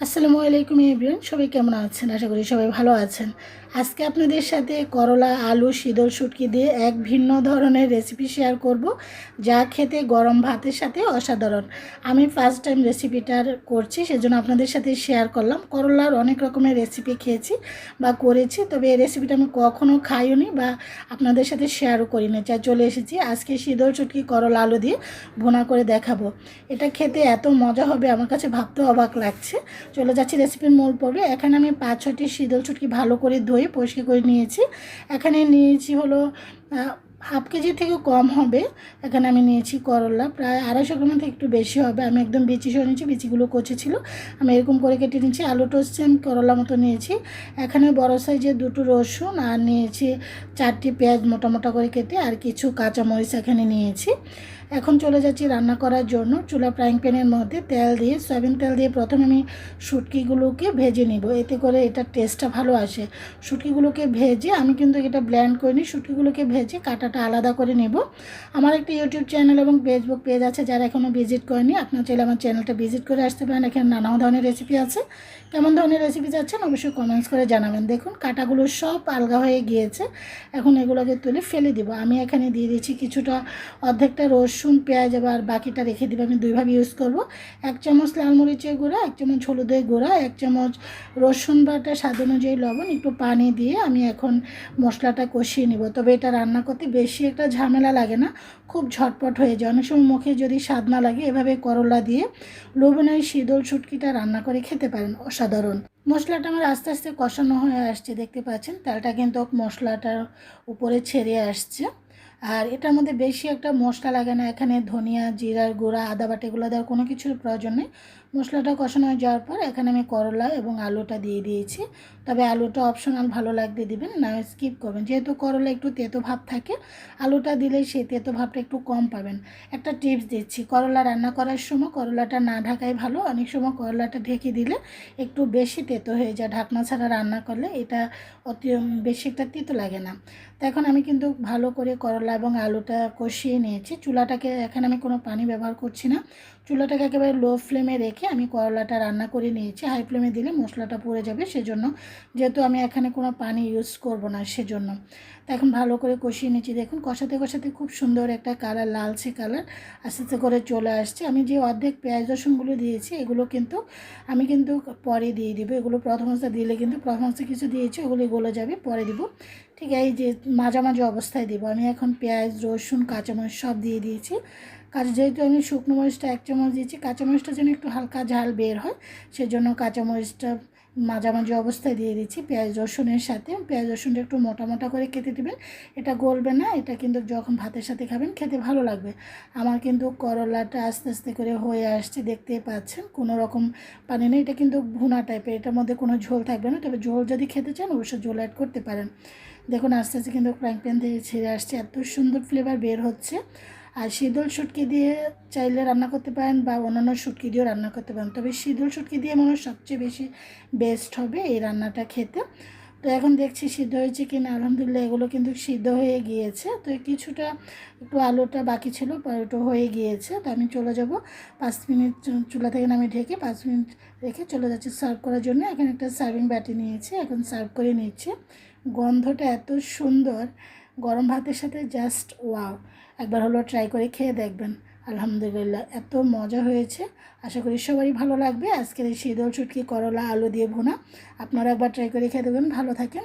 আসসালামু আলাইকুম ইব্রাহিম সবাই কেমন আছেন? আশা করি সবাই ভালো আছেন। আজকে আপনাদের সাথে করলা, আলু, শীতল শুটকি দিয়ে এক ভিন্ন ধরনের রেসিপি শেয়ার করব, যা খেতে গরম ভাতের সাথে অসাধারণ। আমি ফার্স্ট টাইম রেসিপিটার করছি, সেজন্য আপনাদের সাথে শেয়ার করলাম। করলার অনেক রকমের রেসিপি খেয়েছি বা করেছি, তবে এই রেসিপিটা আমি কখনও খাইওনি বা আপনাদের সাথে শেয়ারও করিনি। যা চলে এসেছি, আজকে শীতল শুটকি, করলা, আলু দিয়ে ভুনা করে দেখাবো। এটা খেতে এত মজা হবে, আমার কাছে ভাবতে অবাক লাগছে। চলে যাচ্ছি রেসিপির মূল পর্বে। এখানে আমি পাঁচ ছটি শীতল শুটকি ভালো করে ধুয়ে পরিষ্কার করে নিয়েছি। এখানে নিয়েছি হলো হাফ কেজি থেকে কম হবে। এখানে আমি নিয়েছি করলা, প্রায় আড়াইশো গ্রামের থেকে একটু বেশি হবে। আমি একদম বিচি সহ নিয়েছি, বিচিগুলো কচি ছিল। আমি এরকম করে কেটে নিয়েছি আলুটা আমি করলা মতো নিয়েছি। এখানে বড় সাইজের দুটো রসুন আর নিয়েছি চারটি পেঁয়াজ মোটা করে কেটে আর কিছু কাঁচামরিচ এখানে নিয়েছি। এখন চলে যাচ্ছি রান্না করার জন্য। চুলা ফ্রাইং প্যানের মধ্যে তেল দিয়ে, সয়াবিন তেল দিয়ে প্রথমে আমি শুটকিগুলোকে ভেজে নিব। এতে করে এটার টেস্টটা ভালো আসে। শুটকিগুলোকে ভেজে আমি কিন্তু এটা ব্ল্যান্ড করিনি। শুটকিগুলোকে ভেজে কাটাটা আলাদা করে নেব। আমার একটা ইউটিউব চ্যানেল এবং ফেসবুক পেজ আছে, যারা এখনও ভিজিট করেনি, আপনার চাইলে আমার চ্যানেলটা ভিজিট করে আসতে পারেন। এখানে নানা ধরনের রেসিপি আছে। কেমন ধরনের রেসিপি চাচ্ছেন অবশ্যই কমেন্টস করে জানাবেন। দেখুন, কাটাগুলো সব আলগা হয়ে গিয়েছে। এখন এগুলোকে তুলে ফেলে দিব। আমি এখানে দিয়ে দিচ্ছি কিছুটা অর্ধেকটা রসুন, পেঁয়াজ আবার বাকিটা রেখে দিব। আমি দুইভাবে ইউজ করব। এক চামচ লাল মরিচের গুঁড়া, এক চামচ হলুদের গুঁড়া, এক চামচ রসুন বাটা, স্বাদ অনুযায়ী লবণ, একটু পানি দিয়ে আমি এখন মশলাটা কষিয়ে নিব। তবে এটা রান্না করতে বেশি একটা ঝামেলা লাগে না, খুব ঝটপট হয়ে যায়। অনেক সময় মুখে যদি স্বাদ না লাগে, এভাবে করলা দিয়ে লবণের শীতল শুটকিটা রান্না করে খেতে পারেন, অসাধারণ। মশলাটা আমার আস্তে আস্তে কষানো হয়ে আসছে, দেখতে পাচ্ছেন? তেলটা কিন্তু মশলাটার উপরে ছেড়ে আসছে। আর এটার মধ্যে বেশি একটা মশলা লাগে না, এখানে ধনিয়া, জিরার গুঁড়া, আদা এগুলো দেওয়ার কোনো কিছুর প্রয়োজন নেই। মশলাটা কষানো হয়ে যাওয়ার পর এখানে আমি করলা এবং আলুটা দিয়ে দিয়েছি। তবে আলুটা অপশনাল ভালো লাগতে দিবেন, না স্কিপ করবেন। যেহেতু করলা একটু তেতো ভাব থাকে, আলুটা দিলে সেই তেতো ভাবটা একটু কম পাবেন। একটা টিপস দিচ্ছি, করলা রান্না করার সময় করলাটা না ঢাকাই ভালো। অনেক সময় করলাটা ঢেকে দিলে একটু বেশি তেতো হয়ে যায়। ঢাকনা ছাড়া রান্না করলে এটা অতি বেশি একটা তেতো লাগে না। তো এখন আমি কিন্তু ভালো করে করলা এবং আলুটা কষিয়ে নিয়েছি। চুলাটাকে, এখানে আমি কোনো পানি ব্যবহার করছি না। চুলাটাকে একেবারে লো ফ্লেমে রেখে আমি করলাটা রান্না করে নিয়েছি। হাই ফ্লেমে দিলে মশলাটা পড়ে যাবে, সেজন্য যেহেতু আমি এখানে কোনো পানি ইউজ করব না, সেজন্য। তো এখন ভালো করে কষিয়ে নিয়েছি দেখুন, কষাতে কষাতে খুব সুন্দর একটা কালার লালচে কালার আস্তে আস্তে করে চলে আসছে। আমি যে অর্ধেক পেঁয়াজ, রসুনগুলো দিয়েছি, এগুলো কিন্তু আমি কিন্তু পরে দিয়ে দিব। এগুলো প্রথম অবস্থা দিলে কিন্তু প্রথম অবস্থা কিছু দিয়েছি, ওগুলো গলে যাবে, পরে দিব। ঠিক এই যে মাঝামাঝি অবস্থায় দিব। আমি এখন পেঁয়াজ, রসুন, কাঁচামরিচ সব দিয়ে দিয়েছি। কাজ যেহেতু আমি শুকনো মরিচটা, এক চামচ দিয়েছি কাঁচামরিচটা যেন একটু হালকা ঝাল বের হয়, সেজন্য কাঁচামরিচটা মাঝামাঝি অবস্থায় দিয়ে দিচ্ছি। পেঁয়াজ, রসুনের সাথে, পেঁয়াজ, রসুনটা একটু মোটা মোটা করে কেটে দেবেন। এটা গলবে না, এটা কিন্তু যখন ভাতের সাথে খাবেন খেতে ভালো লাগবে। আমার কিন্তু করলাটা আস্তে আস্তে করে হয়ে আসছে, দেখতেই পাচ্ছেন। কোনো রকম পানি নেই, এটা কিন্তু ভুনা টাইপের এটার মধ্যে কোনো ঝোল থাকবে না। তবে ঝোল যদি খেতে চান, অবশ্যই ঝোল অ্যাড করতে পারেন। দেখুন, আস্তে আস্তে কিন্তু ফ্রাইং প্যান থেকে ছেড়ে আসছে, এত সুন্দর ফ্লেভার বের হচ্ছে। আর শীতল শুটকি দিয়ে চাইলে রান্না করতে পারেন বা অন্যান্য শুটকি দিয়েও রান্না করতে পারেন। তবে শীতল শুটকি দিয়ে মনে হয় সবচেয়ে বেশি বেস্ট হবে এই রান্নাটা খেতে। তো এখন দেখছি সিদ্ধ হয়েছে কি না আলহামদুলিল্লাহ এগুলো কিন্তু সিদ্ধ হয়ে গিয়েছে। তো কিছুটা একটু আলুটা বাকি ছিল ওটা হয়ে গিয়েছে। তো আমি চলে যাব পাঁচ মিনিট চুলা থেকে নামে ঢেকে পাঁচ মিনিট রেখে চলে যাচ্ছি সার্ভ করার জন্য। এখানে একটা সার্ভিং ব্যাটি নিয়েছি, এখন সার্ভ করে নিচ্ছে। গন্ধটা এত সুন্দর গরম ভাতের সাথে জাস্ট ওয়াও একবার হলো ট্রাই করে খেয়ে দেখবেন। আলহামদুলিল্লাহ, এত মজা হয়েছে। আশা করি সবারই ভালো লাগবে। আজকের এই শীতল চুটকি করলা, আলু দিয়ে ভুনা। আপনারা একবার ট্রাই করে খেয়ে দেবেন ভালো থাকেন।